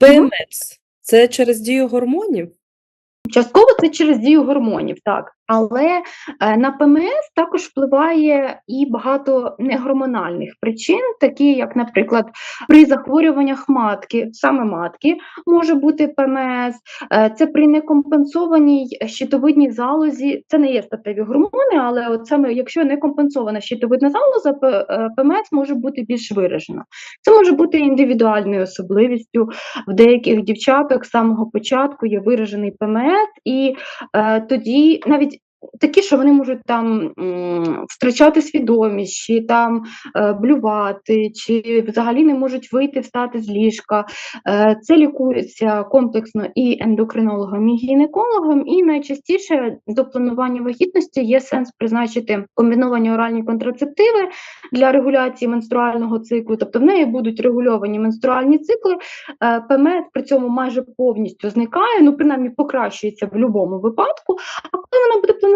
ПМС це через дію гормонів? Частково це через дію гормонів, так. Але е, на ПМС також впливає і багато негормональних причин, такі як, наприклад, при захворюваннях матки, саме матки може бути ПМС, е, це при некомпенсованій щитовидній залозі, це не є статеві гормони, але от саме якщо не компенсована щитовидна залоза, е, ПМС може бути більш виражена. Це може бути індивідуальною особливістю. В деяких дівчаток з самого початку є виражений ПМС, і е, тоді навіть такі, що вони можуть там втрачати свідомість, чи там е, блювати, чи взагалі не можуть вийти, встати з ліжка. Е, це лікується комплексно і ендокринологом, і гінекологом, і найчастіше до планування вагітності є сенс призначити комбіновані оральні контрацептиви для регуляції менструального циклу, тобто в неї будуть регульовані менструальні цикли. Е, ПМС при цьому майже повністю зникає, ну принаймні покращується в будь-якому випадку. А коли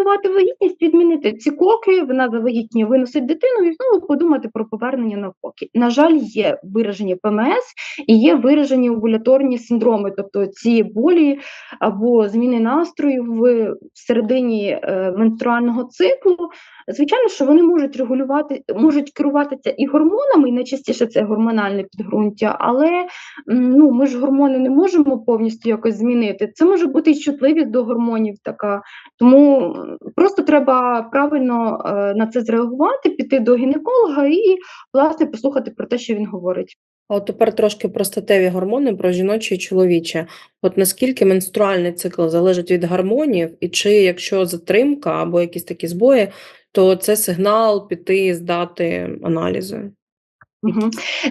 планувати вагітність, відмінити ці коки, вона завагітніє, виносить дитину і знову подумати про повернення на коки. На жаль, є виражені ПМС і є виражені овуляторні синдроми, тобто ці болі або зміни настрою в середині е, менструального циклу. Звичайно, що вони можуть регулювати, можуть керуватися і гормонами, і найчастіше це гормональне підґрунтя, але ну, ми ж гормони не можемо повністю якось змінити. Це може бути і чутливість до гормонів така. Тому просто треба правильно е, на це зреагувати, піти до гінеколога і власне послухати про те, що він говорить. А от тепер трошки про статеві гормони, про жіночі і чоловічі. От наскільки менструальний цикл залежить від гормонів, і чи якщо затримка або якісь такі збої, то це сигнал піти здати аналізи?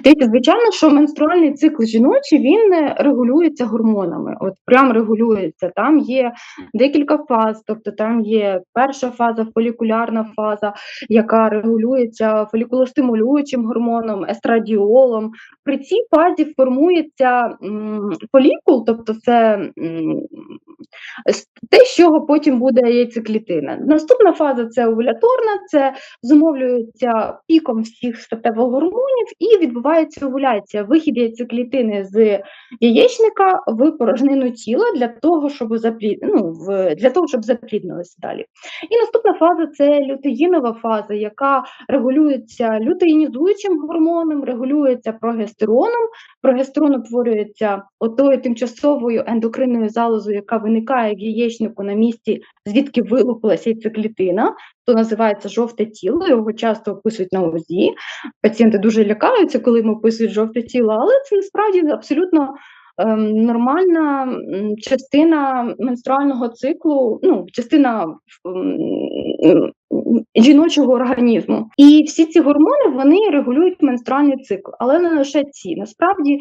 Дивіться, звичайно, що менструальний цикл жіночий він е, регулюється гормонами. От прям регулюється. Там є декілька фаз, тобто там є перша фаза, фолікулярна фаза, яка регулюється фолікулостимулюючим гормоном, естрадіолом. При цій фазі формується м, фолікул, тобто це м, те, з чого потім буде яйцеклітина. Наступна фаза це овуляторна, це зумовлюється піком всіх статевих гормонів і відбувається овуляція, вихід яйцеклітини з яєчника в порожнину тіла для того, щоб заплід... ну, для того, щоб запліднилося далі. І наступна фаза це лютеїнова фаза, яка регулюється лютеїнізуючим гормоном, регулюється прогестероном. Прогестерон утворюється отою тимчасовою ендокринною залозою, яка виникає в яєчнику на місці, звідки вилупилася яйцеклітина, то називається жовте тіло. Його часто описують на УЗІ. Пацієнти дуже лякаються, коли їм описують жовте тіло, але це насправді абсолютно ем, нормальна частина менструального циклу, ну, частина жіночого організму. І всі ці гормони вони регулюють менструальний цикл, але не лише ці. Насправді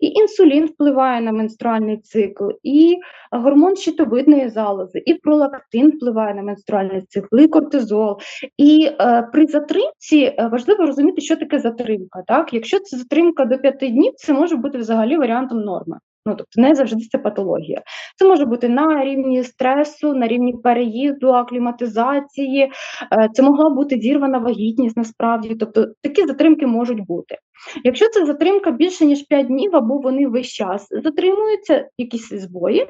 і інсулін впливає на менструальний цикл, і гормон щитовидної залози, і пролактин впливає на менструальний цикл, і кортизол. І е, при затримці е, важливо розуміти, що таке затримка. Так? Якщо це затримка до 5 днів, це може бути взагалі варіантом норми. Ну, тобто не завжди це патологія. Це може бути на рівні стресу, на рівні переїзду, акліматизації, е, це могла бути зірвана вагітність насправді. Тобто такі затримки можуть бути. Якщо це затримка більше ніж 5 днів, або вони весь час затримуються, якісь збої,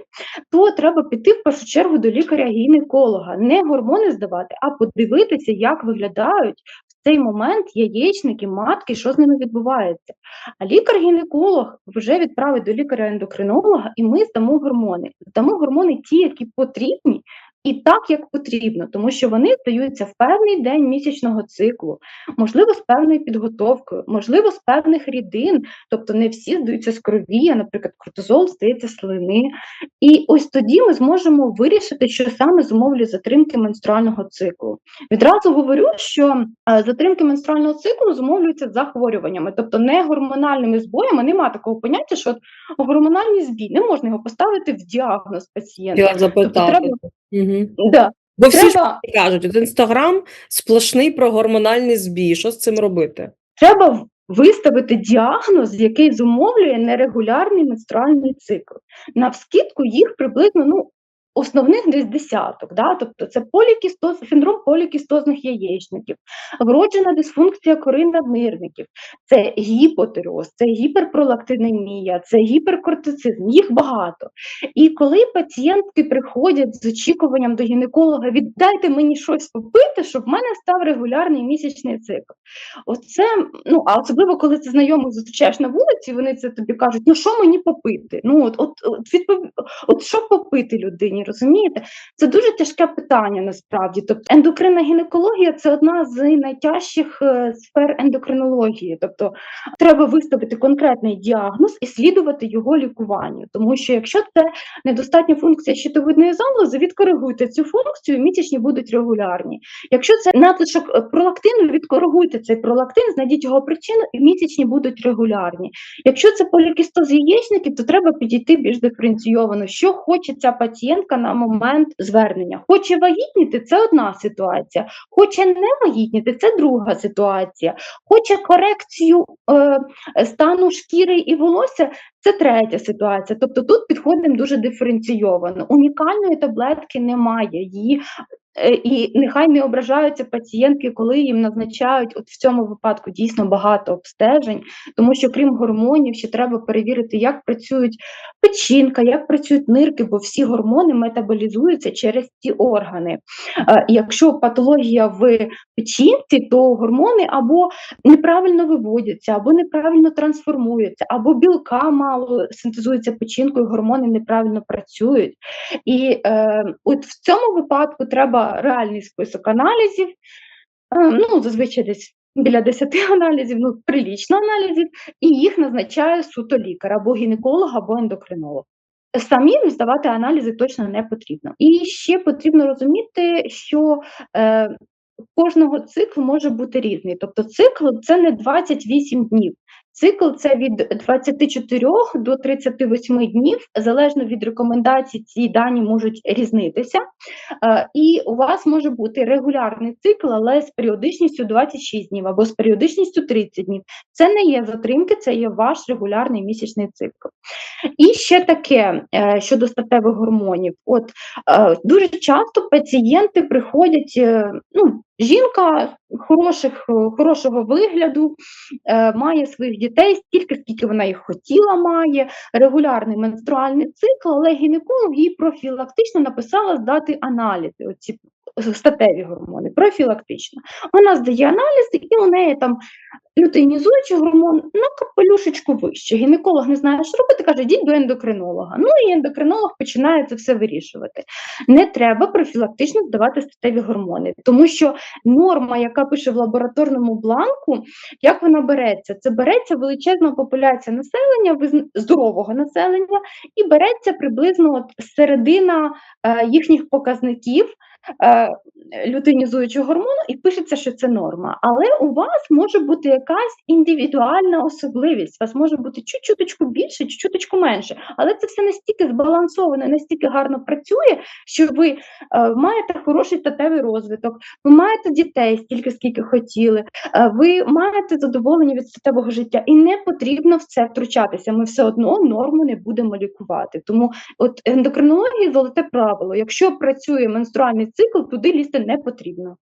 то треба піти в першу чергу до лікаря-гінеколога, не гормони здавати, а подивитися, як виглядають цей момент яєчники, матки, що з ними відбувається. А лікар-гінеколог вже відправить до лікаря-ендокринолога, і ми здамо гормони. Здамо гормони ті, які потрібні. І так, як потрібно, тому що вони здаються в певний день місячного циклу, можливо, з певною підготовкою, можливо, з певних рідин, тобто не всі здаються з крові, а, наприклад, кортизол здається слини. І ось тоді ми зможемо вирішити, що саме зумовлює затримки менструального циклу. Відразу говорю, що затримки менструального циклу зумовлюються захворюваннями, тобто не гормональними збоями. Немає такого поняття, що от гормональний збій не можна його поставити в діагноз пацієнта. Хотіла запитати. треба- Угу. Да. Бо всі ж кажуть, от інстаграм сплошний про гормональний збій. Що з цим робити? треба виставити діагноз, який зумовлює нерегулярний менструальний цикл. Навскідку їх приблизно ну, основних десь десяток. Да? Тобто це полікістоз, синдром полікістозних яєчників, вроджена дисфункція кори наднирників, це гіпотиреоз, це гіперпролактинемія, це гіперкортицизм, їх багато. І коли пацієнтки приходять з очікуванням до гінеколога, віддайте мені щось попити, щоб в мене став регулярний місячний цикл. Оце, ну, а особливо, коли ти знайомих зустрічаєш на вулиці, вони це тобі кажуть, ну що мені попити? Ну, от, от, от, відпов... от що попити людині, розумієте? Це дуже тяжке питання насправді. Тобто ендокринна гінекологія це одна з найтяжчих е, сфер ендокринології. Тобто треба виставити конкретний діагноз і слідувати його лікуванню. Тому що якщо це недостатня функція щитовидної залози, відкоригуйте цю функцію, місячні будуть регулярні. Якщо це надлишок е, пролактину, відкоригуйте цей пролактин, знайдіть його причину, і місячні будуть регулярні. Якщо це полікістоз яєчників, то треба підійти більш диференційовано, що хоче ця пацієнтка на момент звернення. Хоче вагітніти це одна ситуація, хоче не вагітніти це друга ситуація, хоче корекцію е, стану шкіри і волосся. Це третя ситуація. Тобто тут підходимо дуже диференційовано. Унікальної таблетки немає. Її і нехай не ображаються пацієнтки, коли їм назначають от в цьому випадку дійсно багато обстежень, тому що крім гормонів, ще треба перевірити, як працюють печінка, як працюють нирки, бо всі гормони метаболізуються через ці органи. Е, Якщо патологія в печінці, то гормони або неправильно виводяться, або неправильно трансформуються, або білка мало синтезується печінкою, гормони неправильно працюють. І е, от в цьому випадку треба реальний список аналізів, е, ну, зазвичай десь біля 10 аналізів, ну, прилічно аналізів, і їх назначає суто лікар, або гінеколог, або ендокринолог. Самим здавати аналізи точно не потрібно. І ще потрібно розуміти, що е, кожного циклу може бути різний. Тобто цикл це не 28 днів. Цикл це від 24 до 38 днів, залежно від рекомендацій, ці дані можуть різнитися. Е, І у вас може бути регулярний цикл, але з періодичністю 26 днів або з періодичністю 30 днів. Це не є затримки, це є ваш регулярний місячний цикл. І ще таке е, щодо статевих гормонів. От е, дуже часто пацієнти приходять, ну, жінка хороших, хорошого вигляду, е, має своїх дітей стільки, скільки вона їх хотіла, має регулярний менструальний цикл, але гінеколог їй профілактично написала здати аналізи. Оці статеві гормони, профілактично. Вона здає аналізи, і у неї там лютеїнізуючий гормон на капелюшечку вище. Гінеколог не знає, що робити, каже, йдіть до ендокринолога. Ну і ендокринолог починає це все вирішувати. Не треба профілактично здавати статеві гормони, тому що норма, яка пише в лабораторному бланку, як вона береться? Це береться величезна популяція населення, здорового населення, і береться приблизно от середина е, їхніх показників. Е, лютинізуючого гормону і пишеться, що це норма. Але у вас може бути якась індивідуальна особливість. У вас може бути чуть-чуточку більше, чуть-чуточку менше. Але це все настільки збалансовано, настільки гарно працює, що ви е, маєте хороший статевий розвиток, ви маєте дітей стільки, скільки хотіли, е, ви маєте задоволення від статевого життя, і не потрібно в це втручатися. Ми все одно норму не будемо лікувати. Тому от ендокринологія золоте правило. Якщо працює менструальний цикл, туди лізти не потрібно.